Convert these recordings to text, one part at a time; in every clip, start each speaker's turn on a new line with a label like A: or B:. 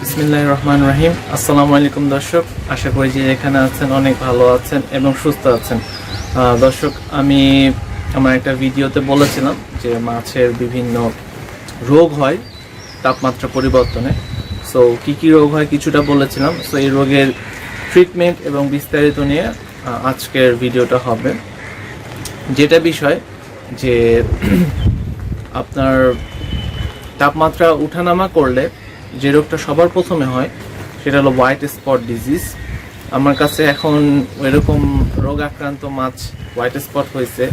A: বিসমিল্লাহ রহমান রাহিম আসসালামু আলাইকুম দর্শক, আশা করি যে এখানে আছেন, অনেক ভালো আছেন এবং সুস্থ আছেন। দর্শক, আমি আমার একটা ভিডিওতে বলেছিলাম যে মাছের বিভিন্ন রোগ হয় তাপমাত্রা পরিবর্তনে। সো কি কি রোগ হয় কিছুটা বলেছিলাম। সো এই রোগের ট্রিটমেন্ট এবং বিস্তারিত নিয়ে আজকের ভিডিওটা হবে। যেটা বিষয় যে আপনার তাপমাত্রা উঠানামা করলে যে রোগটা সবার প্রথমে হয়, সেটা হলো হোয়াইট স্পট ডিজিজ আমার কাছে এখন এরকম রোগ আক্রান্ত মাছ হোয়াইট স্পট হয়েছে,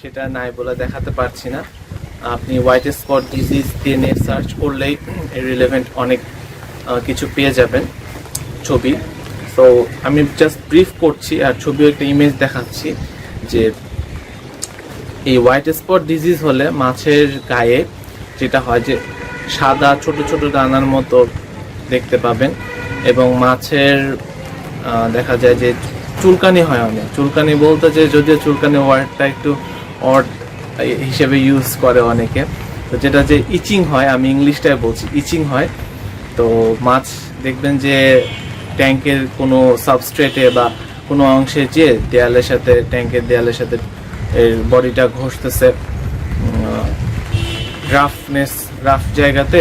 A: সেটা নাই বলে দেখাতে পারছি না। আপনি হোয়াইট স্পট ডিজিজ দিয়ে সার্চ করলেই রিলেভেন্ট অনেক কিছু পেয়ে যাবেন ছবি। তো আমি জাস্ট ব্রিফ করছি আর ছবিও একটা ইমেজ দেখাচ্ছি যে এই হোয়াইট স্পট ডিজিজ হলে মাছের গায়ে যেটা হয় যে সাদা ছোট ছোট দানার মতো দেখতে পাবেন। এবং মাছের দেখা যায় যে চুলকানি হয় অনেক। চুলকানি বলতে যে যদিও চুলকানি ওয়ার্ডটা একটু অড হিসেবে ইউজ করে অনেকে। তো যেটা যে ইচিং হয়, আমি ইংলিশটাই বলছি, ইচিং হয়। তো মাছ দেখবেন যে ট্যাঙ্কের কোনো সাবস্ট্রেটে বা কোনো অংশে যে দেয়ালের সাথে ট্যাঙ্কের দেয়ালের সাথে এর বডিটা ঘষতেছে রাফনেস রাফ জায়গাতে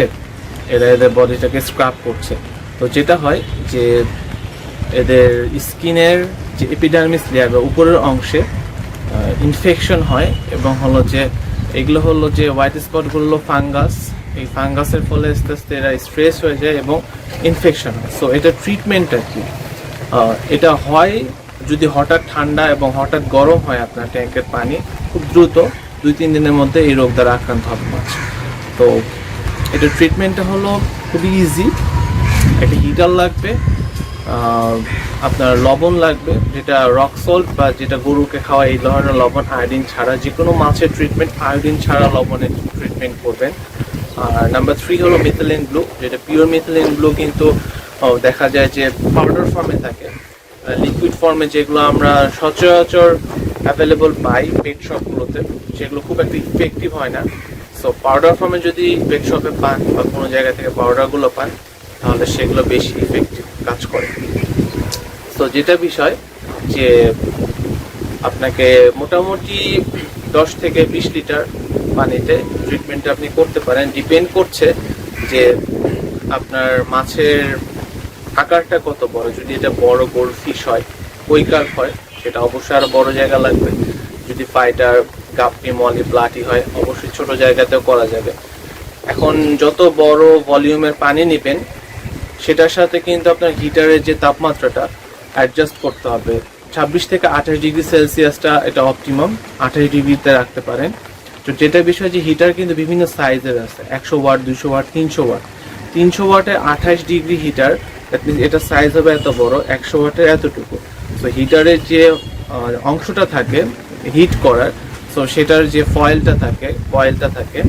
A: এরা এদের বডিটাকে স্ক্রাব করছে। তো যেটা হয় যে এদের স্কিনের যে এপিডার্মিস লেয়ার বা উপরের অংশে ইনফেকশন হয় এবং হলো যে এগুলো হলো যে হোয়াইট স্পটগুলো হলো ফাঙ্গাস এই ফাঙ্গাসের ফলে আস্তে আস্তে এরা স্ট্রেস হয়ে যায় এবং ইনফেকশন হয়। সো এটা ট্রিটমেন্টটা কি। এটা হয় যদি হঠাৎ ঠান্ডা এবং হঠাৎ গরম হয় আপনার ট্যাঙ্কের পানি, খুব দ্রুত দুই তিন দিনের মধ্যে এই রোগ দ্বারা আক্রান্ত হবে মাছ তো এটা ট্রিটমেন্টটা হলো খুবই ইজি একটা হিটার লাগবে আপনার লবণ লাগবে, যেটা রক সল্ট বা যেটা গরুকে খাওয়া এই ধরনের লবণ আয়োডিন ছাড়া যে কোনো মাছের ট্রিটমেন্ট আয়োডিন ছাড়া লবণের ট্রিটমেন্ট করবেন। আর নাম্বার থ্রি হলো মিথিলিন ব্লু যেটা পিওর মিথিলিন ব্লু কিন্তু দেখা যায় যে পাউডার ফর্মে থাকে। লিকুইড ফর্মে যেগুলো আমরা সচরাচর অ্যাভেলেবল পাই পেট শপগুলোতে সেগুলো খুব একটা ইফেক্টিভ হয় না। সো পাউডার ফর্মে যদি পেট শপে পান বা কোনো জায়গা থেকে পাউডারগুলো পান, তাহলে সেগুলো বেশি ইফেক্টিভ কাজ করে। তো যেটা বিষয় যে আপনাকে মোটামুটি দশ থেকে বিশ লিটার পানিতে ট্রিটমেন্টটা আপনি করতে পারেন। ডিপেন্ড করছে যে আপনার মাছের আকারটা কত বড়। যদি এটা বড় গোল্ড ফিশ হয় কৈকার হয়, সেটা অবশ্যই আরও বড় জায়গা লাগবে। যদি ফাইটার গাপ্পি মলি প্লাটি হয়, অবশ্যই ছোট জায়গাতেও করা যাবে। এখন যত বড় ভলিউমের পানি নেবেন, সেটার সাথে কিন্তু আপনার হিটারের যে তাপমাত্রাটা অ্যাডজাস্ট করতে হবে। ছাব্বিশ থেকে আঠাশ ডিগ্রি সেলসিয়াসটা এটা অপটিমাম আঠাশ ডিগ্রিতে রাখতে পারেন। তো যেটা বিষয় যে হিটার কিন্তু বিভিন্ন সাইজের আছে, একশো ওয়াট দুশো ওয়াট, তিনশো ওয়াট। তিনশো ওয়াটে আঠাশ ডিগ্রি হিটার এটা সাইজ হবে এত বড়, একশো ওয়াটের এতটুকু। তো হিটারের যে অংশটা থাকে হিট করার তো সেটার যে ফয়েলটা থাকে কয়েলটা থাকে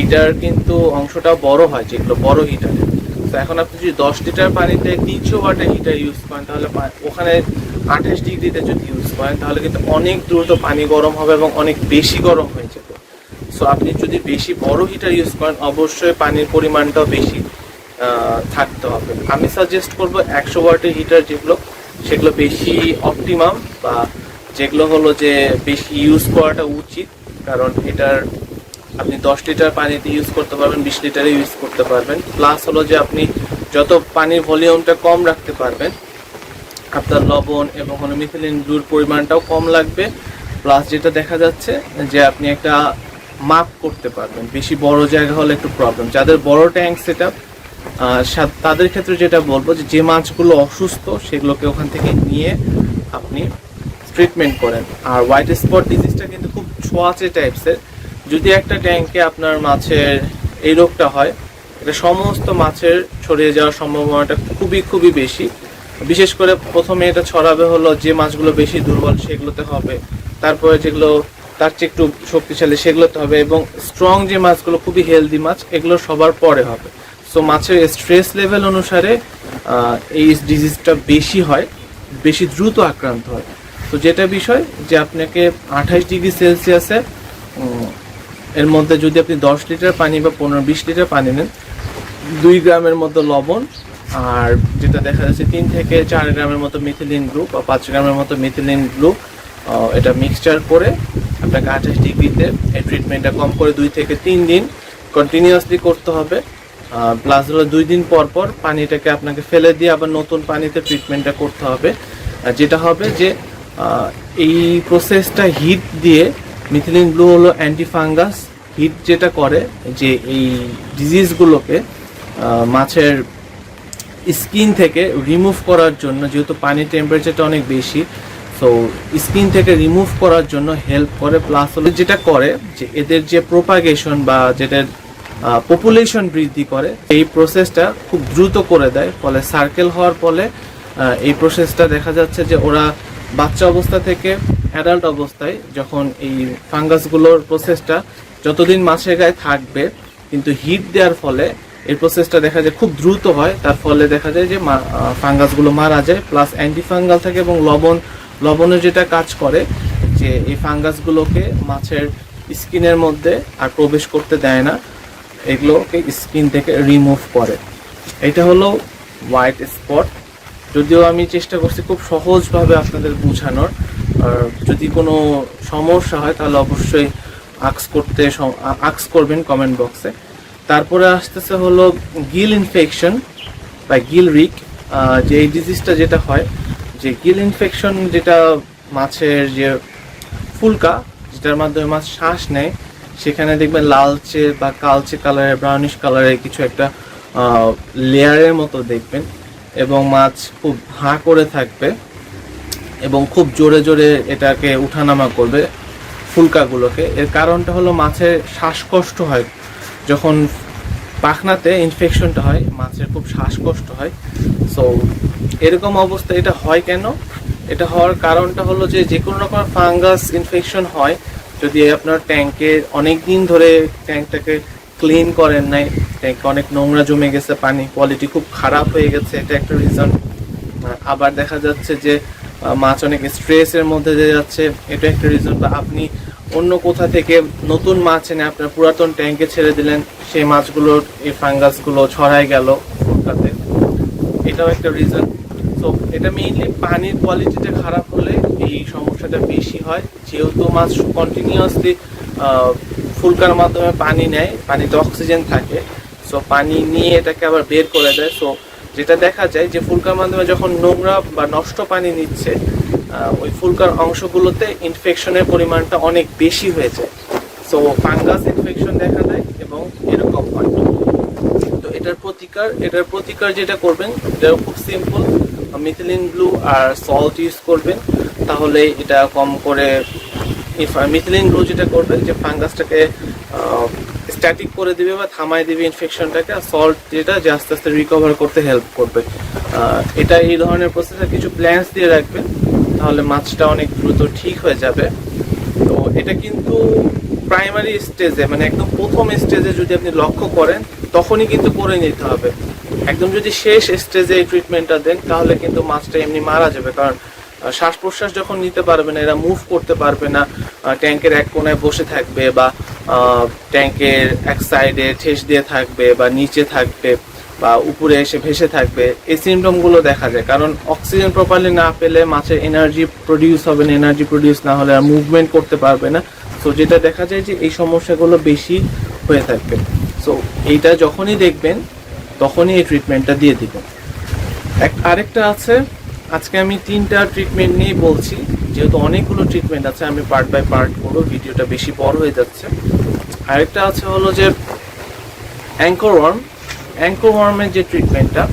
A: এইটার কিন্তু অংশটা বড় হয়, যেগুলো বড় হিটারে তো এখন আপনি যদি দশ লিটার পানিতে তিনশো ওয়াটের হিটার ইউজ করেন, তাহলে ওখানে আঠাশ ডিগ্রিতে যদি ইউজ করেন, তাহলে কিন্তু অনেক দ্রুত পানি গরম হবে এবং অনেক বেশি গরম হয়ে যাবে। সো আপনি যদি বেশি বড় হিটার ইউজ করেন, অবশ্যই পানির পরিমাণটাও বেশি থাকতে হবে। আমি সাজেস্ট করব একশো ওয়াটের হিটার যেগুলো, সেগুলো বেশি অপটিমাম বা যেগুলো হলো যে বেশি ইউজ করাটা উচিত, কারণ এটার আপনি দশ লিটার পানিতে ইউজ করতে পারবেন, বিশ লিটারে ইউজ করতে পারবেন। প্লাস হলো যে আপনি যত পানির ভলিউমটা কম রাখতে পারবেন, আপনার লবণ এবং হলো মিথিলিন ব্লুর পরিমাণটাও কম লাগবে। প্লাস যেটা দেখা যাচ্ছে যে আপনি একটা মাপ করতে পারবেন, বেশি বড় জায়গা হলে একটু প্রবলেম যাদের বড় ট্যাঙ্ক সেট তাদের ক্ষেত্রে যেটা বলব যে যে মাছগুলো অসুস্থ, সেগুলোকে ওখান থেকে নিয়ে আপনি ট্রিটমেন্ট করেন। আর হোয়াইট স্পট ডিজিজটা কিন্তু খুব ছোঁয়াচে টাইপসের যদি একটা ট্যাঙ্কে আপনার মাছের এই রোগটা হয়, এটা সমস্ত মাছের ছড়িয়ে যাওয়ার সম্ভাবনাটা খুবই খুবই বেশি। বিশেষ করে প্রথমে এটা ছড়াবে হলো যে মাছগুলো বেশি দুর্বল, সেগুলোতে হবে। তারপরে যেগুলো, তার চেয়ে একটু শক্তিশালী, সেগুলোতে হবে। এবং স্ট্রং যে মাছগুলো, খুবই হেলদি মাছ, এগুলো সবার পরে হবে। সো মাছের স্ট্রেস লেভেল অনুসারে এই ডিজিজটা বেশি হয়, বেশি দ্রুত আক্রান্ত হয়। তো যেটা বিষয় যে আপনাকে আঠাশ ডিগ্রি সেলসিয়াসে এর মধ্যে যদি আপনি দশ লিটার পানি বা পনেরো, বিশ লিটার পানি নেন, দুই গ্রামের মতো লবণ আর যেটা দেখা যাচ্ছে তিন থেকে চার গ্রামের মতো মিথিলিন গ্রুপ বা পাঁচ গ্রামের মতো মিথিলিন গ্রুপ এটা মিক্সচার করে আপনাকে আঠাশ ডিগ্রিতে এই ট্রিটমেন্টটা কম করে দুই থেকে তিন দিন কন্টিনিউয়াসলি করতে হবে। প্লাস হলো দুই দিন পর পর পানিটাকে আপনাকে ফেলে দিয়ে আবার নতুন পানিতে ট্রিটমেন্টটা করতে হবে। যেটা হবে যে এই প্রসেসটা হিট দিয়ে মিথিলিন ব্লু হলো অ্যান্টিফাঙ্গাস হিট যেটা করে যে এই ডিজিজগুলোকে মাছের স্কিন থেকে রিমুভ করার জন্য, যেহেতু পানির টেম্পারেচারটা অনেক বেশি সো স্কিন থেকে রিমুভ করার জন্য হেল্প করে প্লাস হলো যেটা করে যে এদের যে প্রোপাগেশন বা যেটা পপুলেশন বৃদ্ধি করে, এই প্রসেসটা খুব দ্রুত করে দেয়, ফলে সার্কেল হওয়ার ফলে এই প্রসেসটা দেখা যাচ্ছে যে ওরা বাচ্চা অবস্থা থেকে অ্যাডাল্ট অবস্থায় যখন এই ফাঙ্গাসগুলোর প্রসেসটা যতদিন মাছের গায়ে থাকবে, কিন্তু হিট দেওয়ার ফলে এই প্রসেসটা দেখা যায় খুব দ্রুত হয়। তার ফলে দেখা যায় যে ফাঙ্গাসগুলো মারা যায় প্লাস অ্যান্টিফাঙ্গাল থাকে এবং লবণ, লবণের যেটা কাজ করে যে এই ফাঙ্গাসগুলোকে মাছের স্কিনের মধ্যে আর প্রবেশ করতে দেয় না, এগুলোকে স্কিন থেকে রিমুভ করে। এটা হলো হোয়াইট স্পট যদিও আমি চেষ্টা করছি খুব সহজভাবে আপনাদের বোঝানোর। আর যদি কোনো সমস্যা হয়, তাহলে অবশ্যই আক্স করতে আক্স করবেন কমেন্ট বক্সে তারপরে আসতেছে হলো গিল ইনফেকশন বা গিল রিক যে এই ডিজিজটা যেটা হয়, যে গিল ইনফেকশন যেটা মাছের যে ফুলকা, যেটার মাধ্যমে মাছ শ্বাস নেয়, সেখানে দেখবেন লালচে বা কালচে কালারের ব্রাউনিশ কালারের কিছু একটা লেয়ারের মতো দেখবেন। এবং মাছ খুব হাঁ করে থাকবে এবং খুব জোরে জোরে এটাকে উঠানামা করবে ফুলকাগুলোকে। এর কারণটা হলো মাছের শ্বাসকষ্ট হয়। যখন পাখনাতে ইনফেকশনটা হয়, মাছের খুব শ্বাসকষ্ট হয়। সো এরকম অবস্থা এটা হয় কেন? এটা হওয়ার কারণটা হলো যে যে কোনো রকম ফাঙ্গাস ইনফেকশন হয়। যদি আপনার ট্যাঙ্কে অনেক দিন ধরে ট্যাঙ্কটাকে ক্লিন করেন নাই। ট্যাঙ্কে অনেক নোংরা জমে গেছে, পানি কোয়ালিটি খুব খারাপ হয়ে গেছে, এটা একটা রিজন আবার দেখা যাচ্ছে যে মাছ অনেক স্ট্রেসের মধ্যে দিয়ে যাচ্ছে, এটা একটা রিজন বা আপনি অন্য কোথা থেকে নতুন মাছ এনে আপনার পুরাতন ট্যাঙ্কে ছেড়ে দিলেন, সেই মাছগুলোর এই ফাঙ্গাসগুলো ছড়ায় গেল ফুলকাতে এটাও একটা রিজন তো এটা মেইনলি পানির কোয়ালিটিটা খারাপ হলে এই সমস্যাটা বেশি হয়। যেহেতু মাছ কন্টিনিউয়াসলি ফুলকার মাধ্যমে পানি নেয়, পানিতে অক্সিজেন থাকে। সো পানি নিয়ে এটাকে আবার বের করে দেয়। সো যেটা দেখা যায় যে ফুলকার মাধ্যমে যখন নোংরা বা নষ্ট পানি নিচ্ছে ওই ফুলকার অংশগুলোতে ইনফেকশনের পরিমাণটা অনেক বেশি হয়ে যায়। সো ফাঙ্গাস ইনফেকশন দেখা দেয় এবং এরকম হয়। তো এটার প্রতিকার এটার প্রতিকার যেটা করবেন এটা খুব সিম্পল মিথিলিন ব্লু আর সল্ট ইউজ করবেন। তাহলে এটা কম করে মিথিলিন ব্লু যেটা করবে, যে ফাঙ্গাসটাকে স্ট্যাটিক করে দিবে বা থামায় দিবে ইনফেকশনটাকে আর সল্ট যেটা যে আস্তে আস্তে রিকভার করতে হেল্প করবে। এটা এই ধরনের প্রসেসে কিছু প্ল্যান্স দিয়ে রাখবেন তাহলে মাছটা অনেক দ্রুত ঠিক হয়ে যাবে। তো এটা কিন্তু প্রাইমারি স্টেজে মানে একদম প্রথম স্টেজে যদি আপনি লক্ষ্য করেন, তখনই কিন্তু করে নিতে হবে। একদম যদি শেষ স্টেজে এই ট্রিটমেন্টটা দেন, তাহলে কিন্তু মাছটা এমনি মারা যাবে, কারণ শ্বাস প্রশ্বাস যখন নিতে পারবে না, এরা মুভ করতে পারবে না ট্যাঙ্কের এক কোনায় বসে থাকবে বা ট্যাঙ্কের এক সাইডে ঠেস দিয়ে থাকবে বা নিচে থাকবে বা উপরে এসে ভেসে থাকবে, এই সিমটমগুলো দেখা যায়। কারণ অক্সিজেন প্রপারলি না পেলে মাছের এনার্জি প্রডিউস হবে না এনার্জি প্রডিউস না হলে আর মুভমেন্ট করতে পারবে না। সো যেটা দেখা যায় যে এই সমস্যাগুলো বেশি হয়ে থাকবে। সো এইটা যখনই দেখবেন, তখনই এই ট্রিটমেন্টটা দিয়ে দিবেন। এক, আরেকটা আছে, আজকে আমি তিনটা ট্রিটমেন্ট নিয়ে বলছি। যেহেতু অনেকগুলো ট্রিটমেন্ট আছে, আমি পার্ট বাই পার্ট করব ভিডিওটা বেশি বড় হয়ে যাচ্ছে। আরেকটা আছে হলো যে অ্যাঙ্কর ওয়ার্ম অ্যাঙ্কর ওয়ার্মের যে ট্রিটমেন্টটা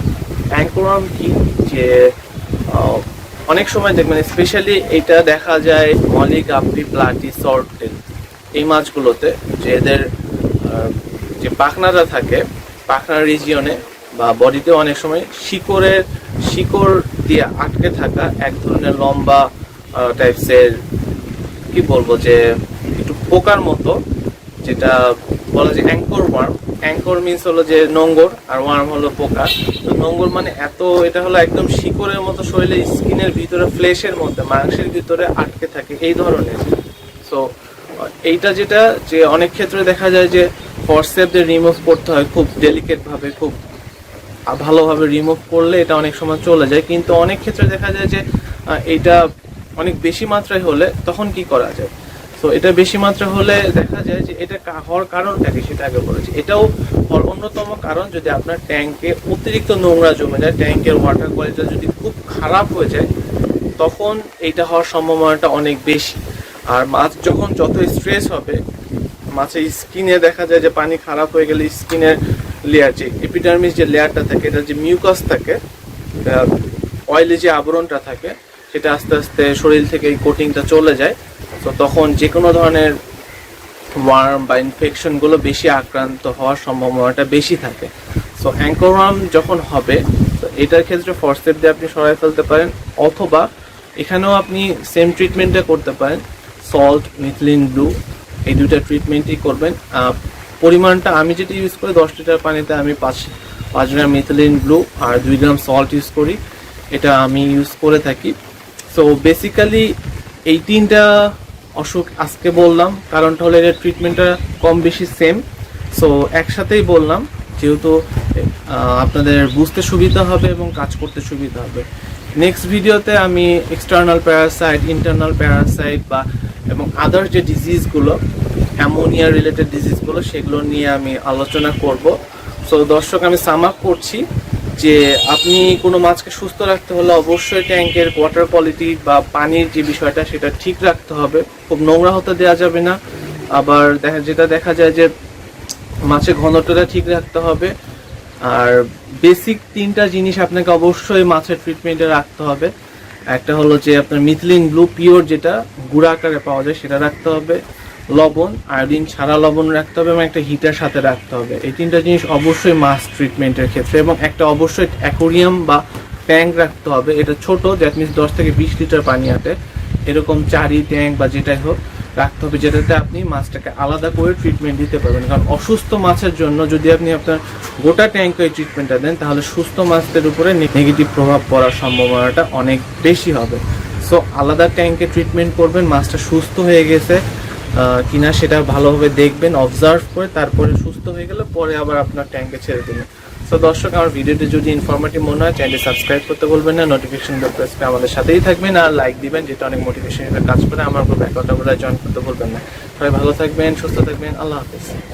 A: অ্যাঙ্কর ওয়ার্ম কি? যে অনেক সময় দেখবেন স্পেশালি এটা দেখা যায় মলি গাপ্পি প্লাটি সর্টেল এই মাছগুলোতে, যে এদের যে পাখনাটা থাকে, পাখনার রিজিয়নে বা বডিতে অনেক সময় শিকড়ের, শিকড় দিয়ে আটকে থাকা এক ধরনের লম্বা টাইপসের কি বলব যে, একটু পোকার মতো, যেটা বলা যায় অ্যাঙ্কর ওয়ার্ম অ্যাঙ্কর মিন্স হলো যে নোঙ্গর, আর ওয়ার্ম হলো পোকা। তো নোঙ্গর মানে এত, এটা হলো একদম শিকড়ের মতো শরীরে, স্কিনের ভিতরে ফ্লেশের মধ্যে, মাংসের ভিতরে আটকে থাকে, এই ধরনের। সো এইটা যেটা, যে অনেক ক্ষেত্রে দেখা যায় যে দিয়ে রিমুভ করতে হয়, খুব ডেলিকেট ভাবে খুব ভালোভাবে রিমুভ করলে এটা অনেক সময় চলে যায়। কিন্তু অনেক ক্ষেত্রে দেখা যায় যে এটা অনেক বেশি মাত্রায় হলে তখন কি করা যায়? তো এটা বেশি মাত্রা হলে দেখা যায় যে এটা হওয়ার কারণটা কি সেটা আগে বলেছি। এটাও অন্যতম কারণ যদি আপনার ট্যাঙ্কে অতিরিক্ত নোংরা জমে যায় ট্যাঙ্কের ওয়াটার কোয়ালিটি যদি খুব খারাপ হয়ে যায়, তখন এইটা হওয়ার সম্ভাবনাটা অনেক বেশি। আর মাছ যখন যত স্ট্রেস হবে, মাছের স্কিনে দেখা যায় যে পানি খারাপ হয়ে গেলে স্কিনের লেয়ার যে এপিডার্মিস যে লেয়ারটা থাকে এটা যে মিউকাস থাকে অয়েলি যে আবরণটা থাকে সেটা আস্তে আস্তে শরীর থেকে এই কোটিংটা চলে যায়। তো তখন যে কোনো ধরনের ওয়ার্ম বা ইনফেকশনগুলো বেশি আক্রান্ত হওয়ার সম্ভাবনাটা বেশি থাকে। সো অ্যাঙ্কোরাম যখন হবে, তো এটার ক্ষেত্রে ফরসেপ দিয়ে আপনি সরাই ফেলতে পারেন, অথবা এখানেও আপনি সেম ট্রিটমেন্টটা করতে পারেন সল্ট মিথলিন ব্লু এই দুইটা ট্রিটমেন্টই করবেন। পরিমাণটা আমি যেটা ইউজ করি, দশ লিটার পানিতে আমি পাঁচ পাঁচ গ্রাম মিথলিন ব্লু আর দুই গ্রাম সল্ট ইউজ করি। এটা আমি ইউজ করে থাকি। সো বেসিক্যালি এই তিনটা অসুখ আজকে বললাম কারণটা হলো এর ট্রিটমেন্টটা কম বেশি সেম সো একসাথেই বললাম, যেহেতু আপনাদের বুঝতে সুবিধা হবে এবং কাজ করতে সুবিধা হবে। নেক্সট ভিডিওতে আমি এক্সটার্নাল প্যারাসাইট ইন্টারনাল প্যারাসাইট বা, এবং আদার যে ডিজিজগুলো অ্যামোনিয়া রিলেটেড ডিজিজগুলো সেগুলো নিয়ে আমি আলোচনা করব। সো দর্শক, আমি সাম আপ করছি। যে আপনি কোনো মাছকে সুস্থ রাখতে হলে অবশ্যই ট্যাঙ্কের ওয়াটার কোয়ালিটি বা পানির যে বিষয়টা সেটা ঠিক রাখতে হবে। খুব নোংরা হতে দেওয়া যাবে না। আবার দেখা, যেটা দেখা যায় যে মাছের ঘনত্বটা ঠিক রাখতে হবে। আর বেসিক তিনটা জিনিস আপনাকে অবশ্যই মাছের ট্রিটমেন্টে রাখতে হবে। একটা হলো যে আপনার মিথলিন ব্লু পিওর যেটা, গুঁড়া আকারে পাওয়া যায় সেটা রাখতে হবে। লবণ, আয়োডিন ছাড়া লবণ রাখতে হবে এবং একটা হিটার সাথে রাখতে হবে। এই তিনটা জিনিস অবশ্যই মাছ ট্রিটমেন্টের ক্ষেত্রে এবং একটা অবশ্যই অ্যাকোরিয়াম বা ট্যাঙ্ক রাখতে হবে। এটা ছোট দ্যাট মিনস দশ থেকে বিশ লিটার পানি আটে। এরকম চারি ট্যাঙ্ক বা যেটাই হোক রাখতে হবে, যেটাতে আপনি মাছটাকে আলাদা করে ট্রিটমেন্ট দিতে পারবেন। কারণ অসুস্থ মাছের জন্য যদি আপনি আপনার গোটা ট্যাঙ্কে ট্রিটমেন্টটা দেন, তাহলে সুস্থ মাছদের উপরে নেগেটিভ প্রভাব পড়ার সম্ভাবনাটা অনেক বেশি হবে। সো আলাদা ট্যাঙ্কে ট্রিটমেন্ট করবেন, মাছটা সুস্থ হয়ে গেছে কিনা সেটা ভালোভাবে দেখবেন অবজার্ভ করে তারপরে সুস্থ হয়ে গেলে পরে আবার আপনার ট্যাঙ্কে ছেড়ে দেবেন। সো দর্শক, আমার ভিডিওটি যদি ইনফরমেটিভ মনে হয় চ্যানেলটি সাবস্ক্রাইব করতে বলবেন না নোটিফিকেশন প্রেস করে আমাদের সাথেই থাকবেন আর লাইক দিবেন, যেটা অনেক মোটিভেশন কাজ করে, আমার গ্রুপ অ্যাকাউন্টে জয়েন করতে বলবেন না। সবাই ভালো থাকবেন, সুস্থ থাকবেন, আল্লাহ হাফিজ।